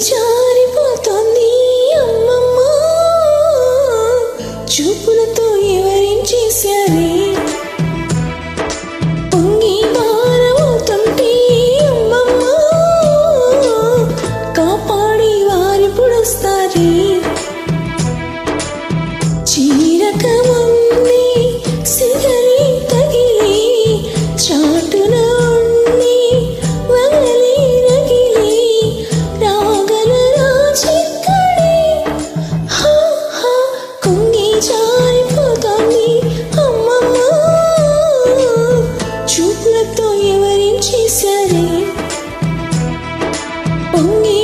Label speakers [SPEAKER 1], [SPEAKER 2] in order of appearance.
[SPEAKER 1] జారిపోతోంది అమ్మమ్మ. చూపులతో ఎవరేం చేశారే? పొంగి వారవుతుంటే అమ్మమ్మ. కాపాడి వారిపుడొస్తారే జారిపోతోంది అమ్మమ్మ చూపులతో ఎవరేం చేశారే? పొంగి